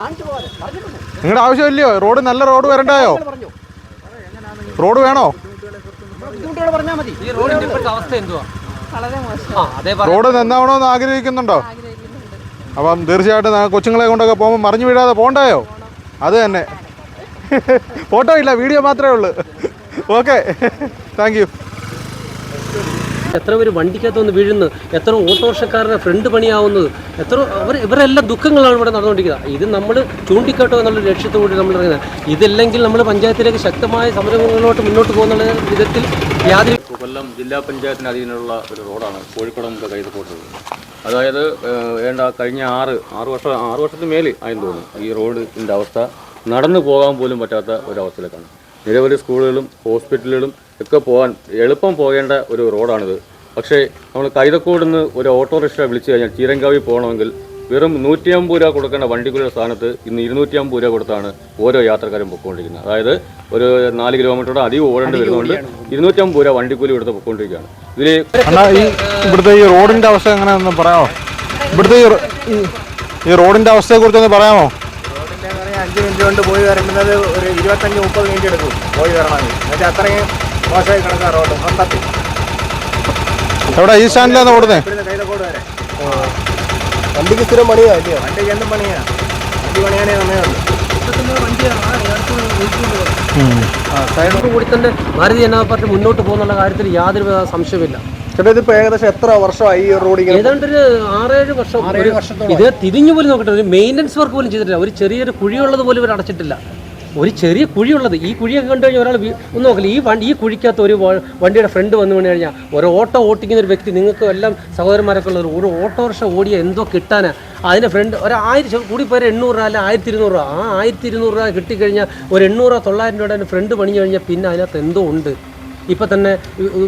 നിങ്ങളുടെ ആവശ്യമില്ലയോ? റോഡ് നല്ല റോഡ് വരണ്ടായോ? റോഡ് വേണോ? റോഡ് നന്നാവണോന്ന് ആഗ്രഹിക്കുന്നുണ്ടോ? അപ്പം തീർച്ചയായിട്ടും കൊച്ചുങ്ങളെ കൊണ്ടൊക്കെ പോകുമ്പോൾ മറിഞ്ഞു വീഴാതെ പോണ്ടായോ? അത് തന്നെ. ഫോട്ടോ ഇല്ല വീഡിയോ മാത്രമേ ഉള്ളൂ. ഓക്കെ താങ്ക് യു എത്ര പേര് വണ്ടിക്കകത്ത് വന്ന് വീഴുന്നു? എത്ര ഓട്ടോറിക്ഷക്കാരുടെ ഫ്രണ്ട് പണിയാവുന്നത്? എത്ര അവർ ഇവരെല്ലാം ദുഃഖങ്ങളാണ് ഇവിടെ നടന്നുകൊണ്ടിരിക്കുന്നത്. ഇത് നമ്മൾ ചൂണ്ടിക്കാട്ടോ എന്നുള്ള ലക്ഷ്യത്തോടെ നമ്മൾ ഇറങ്ങുന്നത്. ഇതില്ലെങ്കിൽ നമ്മൾ പഞ്ചായത്തിലേക്ക് ശക്തമായ സമരങ്ങളിലോട്ട് മുന്നോട്ട് പോകുന്ന വിധത്തിൽ യാതൊരു കൊല്ലം ജില്ലാ പഞ്ചായത്തിന് അധീനമുള്ള ഒരു റോഡാണ് കോഴിക്കോട് മുതൽ കൈതക്കോട്ട് അതായത് വേണ്ട കഴിഞ്ഞ ആറ് ആറ് വർഷം ആറ് വർഷത്തിന് മേലെ ആയെന്ന് തോന്നുന്നു ഈ റോഡിന്റെ അവസ്ഥ. നടന്നു പോകാൻ പോലും പറ്റാത്ത ഒരവസ്ഥയിലേക്കാണ്. നിരവധി സ്കൂളുകളും ഹോസ്പിറ്റലുകളും ഒക്കെ പോകാൻ എളുപ്പം പോകേണ്ട ഒരു റോഡാണിത്. പക്ഷേ നമ്മൾ കൈതക്കോട് നിന്ന് ഒരു ഓട്ടോറിക്ഷ വിളിച്ചു കഴിഞ്ഞാൽ ചീരങ്കാവി പോകണമെങ്കിൽ വെറും നൂറ്റി അമ്പത് രൂപ കൊടുക്കേണ്ട വണ്ടിക്കുള്ള സ്ഥാനത്ത് ഇന്ന് ഇരുന്നൂറ്റി അമ്പത് രൂപ കൊടുത്താണ് ഓരോ യാത്രക്കാരും പൊക്കോണ്ടിരിക്കുന്നത് അതായത് ഒരു നാല് കിലോമീറ്ററോടെ അധികം ഓടേണ്ടി വരുന്നതുകൊണ്ട് ഇരുന്നൂറ്റി അമ്പത് രൂപ വണ്ടിക്കൂലി ഇവിടുത്തെ പൊക്കോണ്ടിരിക്കുകയാണ് ഇതിൽ അണ്ണാ ഈ ഇവിടുത്തെ ഈ റോഡിന്റെ അവസ്ഥ എങ്ങനെയാണെന്ന് പറയാമോ? ഇവിടുത്തെ ഈ റോഡിന്റെ അവസ്ഥയെ കുറിച്ചൊന്ന് പറയാമോ? അഞ്ച് മിനിറ്റ് കൊണ്ട് പോയി വരേണ്ടത് ഒരു ഇരുപത്തഞ്ച് മുപ്പത് മിനിറ്റ് എടുക്കും. പോയി വരണമെങ്കിൽ എന്നുവെച്ചാൽ അത്രയും മോശമായി കിടക്കാറുണ്ട് റോഡ് മൊത്തത്തിൽ. എവിടെ ഈ സ്റ്റാൻഡിലാണ് ഓടുന്നത് വണ്ടിക്ക് സ്ഥിരം പണിയാ അല്ലയോ വണ്ടിക്ക് എന്തും പണിയാ. വണ്ടി പണിയാനേ കൂടി തന്നെ ഭാരതീയ ജനതാ പാർട്ടി മുന്നോട്ട് പോകുന്നുള്ള കാര്യത്തിൽ യാതൊരു സംശയമില്ല ചേട്ടാ ഇതിപ്പോ ഏകദേശം എത്ര വർഷമായി ഈ റോഡ് ഏതാണ്ട് ഒരു ആറേഴ് വർഷം. ഒരു- ഇത് തിരിഞ്ഞു പോലും നോക്കട്ടെ ഒരു മെയിന്റനൻസ് വർക്ക് പോലും ചെയ്തിട്ടില്ല. ഒരു ചെറിയൊരു കുഴിയുള്ളത് പോലും ഇവർ അടച്ചിട്ടില്ല ഒരു ചെറിയ കുഴിയുള്ളത്. ഈ കുഴിയൊക്കെ കണ്ടു കഴിഞ്ഞാൽ ഒരാൾ ഒന്ന് നോക്കില്ല. ഈ വണ്ടി ഈ കുഴിക്കകത്ത് ഒരു വണ്ടിയുടെ ഫ്രണ്ട് വന്നു വീണ് കഴിഞ്ഞാൽ ഒരു ഓട്ടോ ഓട്ടിക്കുന്ന ഒരു വ്യക്തി നിങ്ങൾക്ക് എല്ലാം സഹോദരന്മാരൊക്കെ ഉള്ളത് ഒരു ഓട്ടോറിക്ഷ ഓടിയ എന്തോ കിട്ടാനാ? അതിന്റെ ഫ്രണ്ട് ഒരു ആയിരം കൂടി പോയാൽ എണ്ണൂറ് രൂപ അല്ല ആയിരത്തി ഇരുന്നൂറ് രൂപ. ആ ആയിരത്തി ഇരുന്നൂറ് രൂപ കിട്ടിക്കഴിഞ്ഞാൽ ഒരു എണ്ണൂറ് രൂപ തൊള്ളായിരം രൂപയുടെ ഫ്രണ്ട് പണിഞ്ഞു കഴിഞ്ഞാൽ പിന്നെ അതിനകത്ത് എന്തോ ഉണ്ട്. ഇപ്പം തന്നെ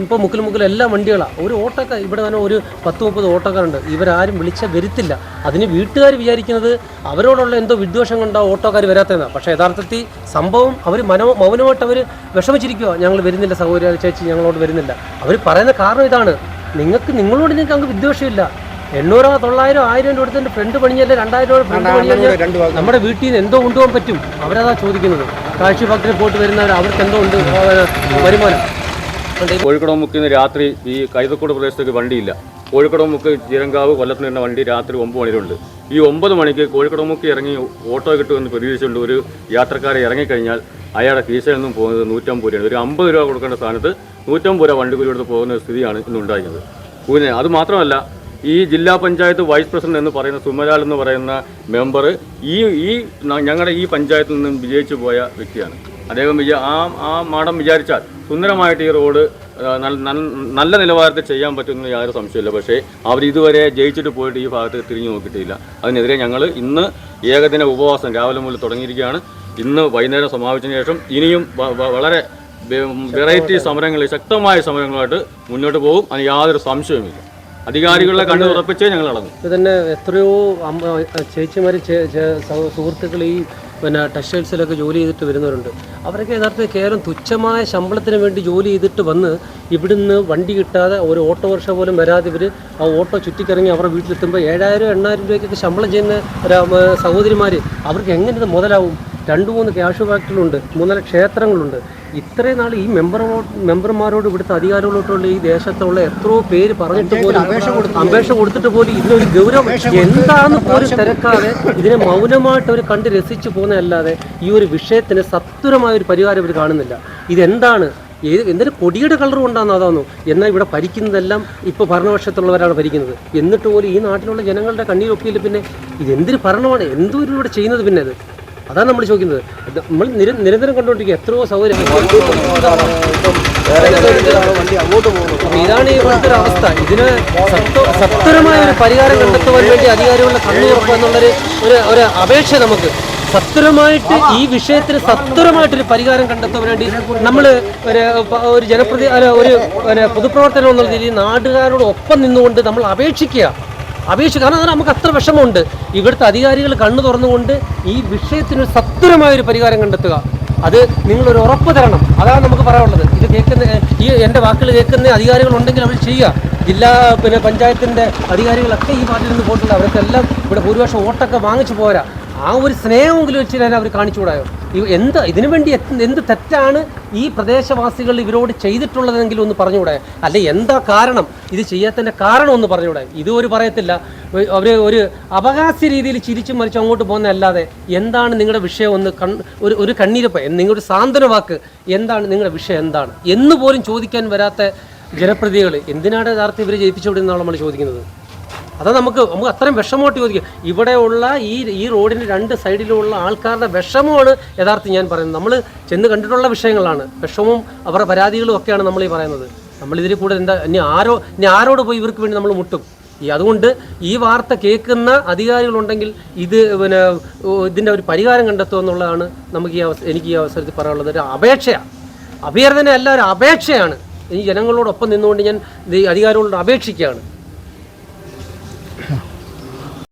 ഇപ്പം മുക്കിൽ മുക്കിൽ എല്ലാ വണ്ടികളാണ് ഒരു ഓട്ടോക്കാർ ഇവിടെ തന്നെ ഒരു പത്ത് മുപ്പത് ഓട്ടോക്കാരുണ്ട്. ഇവരാരും വിളിച്ച വരുത്തില്ല. അതിന് വീട്ടുകാർ വിചാരിക്കുന്നത് അവരോടുള്ള എന്തോ വിദ്വേഷം കൊണ്ടോ ഓട്ടോക്കാർ വരാത്തതെന്നാണ് പക്ഷേ യഥാർത്ഥത്തിൽ സംഭവം അവർ മനോ മൗനമായിട്ട് അവർ വിഷമിച്ചിരിക്കുക ഞങ്ങൾ വരുന്നില്ല സഹോദര ചേച്ചി ഞങ്ങളോട് വരുന്നില്ല. അവർ പറയുന്ന കാരണം ഇതാണ്. നിങ്ങൾക്ക് നിങ്ങളോട് നിങ്ങൾക്ക് അങ്ങ് വിദ്വേഷമില്ല. എണ്ണൂറോ തൊള്ളായിരം ആയിരം രൂപ എടുത്തതിന്റെ ഫ്രണ്ട് പണിയല്ലേ രണ്ടായിരം രൂപ ഫ്രണ്ട് പണിഞ്ഞല്ലേ നമ്മുടെ വീട്ടിൽ നിന്ന് എന്തോ കൊണ്ടുപോകാൻ പറ്റും. അവരതാ ചോദിക്കുന്നത്. കാഴ്ച ഭക്തരെ പോയിട്ട് വരുന്നവർ അവർക്ക് എന്തോ ഉണ്ട് വരുമാനം. കോഴിക്കോട് മുക്കിൽ നിന്ന് രാത്രി ഈ കൈതക്കോട് പ്രദേശത്തേക്ക് വണ്ടിയില്ല. കോഴിക്കോട് മുക്ക് ജീരങ്കാവ് കൊല്ലത്ത് നിന്ന വണ്ടി രാത്രി ഒമ്പത് മണിയിലുണ്ട്. ഈ ഒമ്പത് മണിക്ക് കോഴിക്കോട് മുക്കി ഇറങ്ങി ഓട്ടോ കിട്ടുമെന്ന് പ്രതീക്ഷിച്ചുകൊണ്ട് ഒരു യാത്രക്കാരെ ഇറങ്ങിക്കഴിഞ്ഞാൽ അയാളുടെ കീശയിൽ നിന്നും പോകുന്നത് നൂറ്റമ്പത് രൂപയാണ്. ഒരു അമ്പത് രൂപ കൊടുക്കേണ്ട സ്ഥാനത്ത് നൂറ്റമ്പത് രൂപ വണ്ടി കൂലി പോകുന്ന സ്ഥിതിയാണ് ഇന്നുണ്ടായിരുന്നത് പിന്നെ അത് മാത്രമല്ല ഈ ജില്ലാ പഞ്ചായത്ത് വൈസ് പ്രസിഡന്റ് എന്ന് പറയുന്ന സുമലാൽ എന്ന് പറയുന്ന മെമ്പർ ഈ ഈ ഞങ്ങളുടെ ഈ പഞ്ചായത്തിൽ നിന്നും വിജയിച്ചു പോയ വ്യക്തിയാണ്. അദ്ദേഹം വിജയ ആ ആ മാഡം വിചാരിച്ചാൽ സുന്ദരമായിട്ട് ഈ റോഡ് നല്ല- നിലവാരത്തിൽ ചെയ്യാൻ പറ്റുമെന്ന് യാതൊരു സംശയമില്ല പക്ഷേ അവർ ഇതുവരെ ജയിച്ചിട്ട് പോയിട്ട് ഈ ഭാഗത്ത് തിരിഞ്ഞു നോക്കിയിട്ടില്ല. അതിനെതിരെ ഞങ്ങൾ ഇന്ന് ഏകദിന ഉപവാസം രാവിലെ മുതൽ തുടങ്ങിയിരിക്കുകയാണ്. ഇന്ന് വൈകുന്നേരം സമാപിച്ചതിന് ശേഷം ഇനിയും വളരെ വെറൈറ്റി സമരങ്ങൾ ശക്തമായ സമരങ്ങളായിട്ട് മുന്നോട്ട് പോകും. അതിന് യാതൊരു സംശയവുമില്ല. അധികാരികളെ കണ്ടു ഉറപ്പിച്ചേ ഞങ്ങൾ അടങ്ങും ഇത് തന്നെ എത്രയോ ചേച്ചിമാർ സുഹൃത്തുക്കൾ ഈ പിന്നെ ടെക്സ്റ്റൈൽസിലൊക്കെ ജോലി ചെയ്തിട്ട് വരുന്നവരുണ്ട്. അവരൊക്കെ യഥാർത്ഥത്തിൽ കേവലം തുച്ഛമായ ശമ്പളത്തിന് വേണ്ടി ജോലി ചെയ്തിട്ട് വന്ന് ഇവിടുന്ന് വണ്ടി കിട്ടാതെ ഒരു ഓട്ടോറിക്ഷ പോലും വരാതെ ഇവർ ആ ഓട്ടോ ചുറ്റിക്കിറങ്ങി അവരുടെ വീട്ടിലെത്തുമ്പോൾ ഏഴായിരം എണ്ണായിരം രൂപയ്ക്കൊക്കെ ശമ്പളം ചെയ്യുന്ന സഹോദരിമാർ അവർക്ക് എങ്ങനെ ഇത് മുതലാവും? രണ്ട് മൂന്ന് ക്യാഷ് ഫാക്ടറികളുണ്ട് മൂന്നര ക്ഷേത്രങ്ങളുണ്ട്. ഇത്രയും നാൾ ഈ മെമ്പർ മെമ്പർമാരോട് ഇവിടുത്തെ അധികാരികളോട്ടുള്ള ഈ ദേശത്തുള്ള എത്രയോ പേര് പറഞ്ഞിട്ട് പോലും അപേക്ഷ കൊടുത്തിട്ട് പോലും ഇതിനൊരു ഗൗരവം എന്താണെന്ന് പോലും തിരക്കാതെ ഇതിനെ മൗനമായിട്ട് അവർ കണ്ട് രസിച്ചു പോകുന്നതല്ലാതെ ഈ ഒരു വിഷയത്തിന് സത്വരമായ ഒരു പരിഹാരം ഇവർ കാണുന്നില്ല. ഇതെന്താണ്? ഏത് എന്തൊരു കൊടിയുടെ കളർ കൊണ്ടാണ് അതാണോ എന്നാൽ ഇവിടെ ഭരിക്കുന്നതെല്ലാം ഇപ്പോൾ ഭരണപക്ഷത്തുള്ളവരാണ് ഭരിക്കുന്നത്. എന്നിട്ട് പോലും ഈ നാട്ടിലുള്ള ജനങ്ങളുടെ കണ്ണീരൊപ്പിയില്ല പിന്നെ ഇതെന്തൊരു ഭരണമാണ്? എന്തോ ഇവിടെ ചെയ്യുന്നത് പിന്നെ അത് അതാണ് നമ്മൾ ചോദിക്കുന്നത്. നമ്മൾ നിര- നിരന്തരം കണ്ടുകൊണ്ടിരിക്കുക. എത്രയോ സൗകര്യം. ഇതാണ് ഈ ഇവിടുത്തെ ഒരു അവസ്ഥ. ഇതിന് സത്വ സത്വരമായ ഒരു പരിഹാരം കണ്ടെത്തുവാൻ വേണ്ടി അധികാരികളുടെ കണ്ണു തുറക്കുക എന്നുള്ളൊരു ഒരു ഒരു അപേക്ഷ നമുക്ക്. സത്വരമായിട്ട് ഈ വിഷയത്തിന് സത്വരമായിട്ടൊരു പരിഹാരം കണ്ടെത്താൻ വേണ്ടി നമ്മൾ ഒരു ഒരു ജനപ്രതി ഒരു ഒരു പൊതുപ്രവർത്തനം എന്നുള്ള രീതിയിൽ നാട്ടുകാരോട് ഒപ്പം നിന്നുകൊണ്ട് നമ്മൾ അപേക്ഷിക്കുക. അപേക്ഷിക്കുക കാരണം അതിന് നമുക്ക് അത്ര വിഷമമുണ്ട്. ഇവിടുത്തെ അധികാരികൾ കണ്ണു തുറന്നുകൊണ്ട് ഈ വിഷയത്തിന് സത്വരമായ ഒരു പരിഹാരം കണ്ടെത്തുക. അത് നിങ്ങളൊരു ഉറപ്പ് തരണം. അതാണ് നമുക്ക് പറയാനുള്ളത്. ഇത് കേൾക്കുന്ന ഈ എന്റെ വാക്കുകൾ കേൾക്കുന്ന അധികാരികളുണ്ടെങ്കിൽ അവർ ചെയ്യുക. ജില്ലാ പിന്നെ പഞ്ചായത്തിന്റെ അധികാരികളൊക്കെ ഈ പാർട്ടിയിൽ നിന്ന് പോയിട്ടുണ്ട്. അവർക്കെല്ലാം ഇവിടെ ഭൂരിപക്ഷം വോട്ടൊക്കെ വാങ്ങിച്ചു പോരാ. ആ ഒരു സ്നേഹമെങ്കിലും വെച്ച് തന്നെ അവർ കാണിച്ചുകൂടായോ? എന്ത് ഇതിനു വേണ്ടി എന്ത് തെറ്റാണ് ഈ പ്രദേശവാസികൾ ഇവരോട് ചെയ്തിട്ടുള്ളതെങ്കിലും ഒന്ന് പറഞ്ഞുകൂടെ അല്ലെ എന്താ കാരണം? ഇത് ചെയ്യാത്തതിന്റെ കാരണം ഒന്ന് പറഞ്ഞുകൂടെ ഇത് ഒരു പറയത്തില്ല. അവർ ഒരു അപഹാസ്യ രീതിയിൽ ചിരിച്ചു മറിച്ച് അങ്ങോട്ട് പോകുന്നതല്ലാതെ എന്താണ് നിങ്ങളുടെ വിഷയം ഒന്ന് കൺ ഒരു ഒരു കണ്ണീരപ്പ് നിങ്ങളുടെ സാന്ത്വന വാക്ക് എന്താണ് നിങ്ങളുടെ വിഷയം എന്താണ്? എന്ന് പോലും ചോദിക്കാൻ വരാത്ത ജനപ്രതികൾ എന്തിനാണ് യഥാർത്ഥം ഇവരെ ജയിപ്പിച്ചുവിടുന്നതാണ് നമ്മൾ ചോദിക്കുന്നത്? അതാ നമുക്ക് നമുക്ക് അത്രയും വിഷമമായിട്ട് ചോദിക്കാം. ഇവിടെയുള്ള ഈ ഈ റോഡിന്റെ രണ്ട് സൈഡിലുള്ള ആൾക്കാരുടെ വിഷമമാണ് യഥാർത്ഥം ഞാൻ പറയുന്നത്. നമ്മൾ ചെന്ന് കണ്ടിട്ടുള്ള വിഷയങ്ങളാണ്. വിഷമവും അവരുടെ പരാതികളും ഒക്കെയാണ് നമ്മൾ ഈ പറയുന്നത്. നമ്മളിതിൽ കൂടെ എന്താ ഇനി ആരോ ഇനി ആരോട് പോയി ഇവർക്ക് വേണ്ടി നമ്മൾ മുട്ടും? ഈ അതുകൊണ്ട് ഈ വാർത്ത കേൾക്കുന്ന അധികാരികളുണ്ടെങ്കിൽ ഇത് പിന്നെ ഇതിന്റെ ഒരു പരിഹാരം കണ്ടെത്തുക എന്നുള്ളതാണ് നമുക്ക് ഈ അവസരം എനിക്ക് ഈ അവസരത്തിൽ പറയാനുള്ളത്. ഒരു അപേക്ഷയാണ് അഭ്യർത്ഥന അല്ല ഒരു അപേക്ഷയാണ്. ഈ ജനങ്ങളോടൊപ്പം നിന്നുകൊണ്ട് ഞാൻ ഈ അധികാരികളോട് അപേക്ഷിക്കുകയാണ്.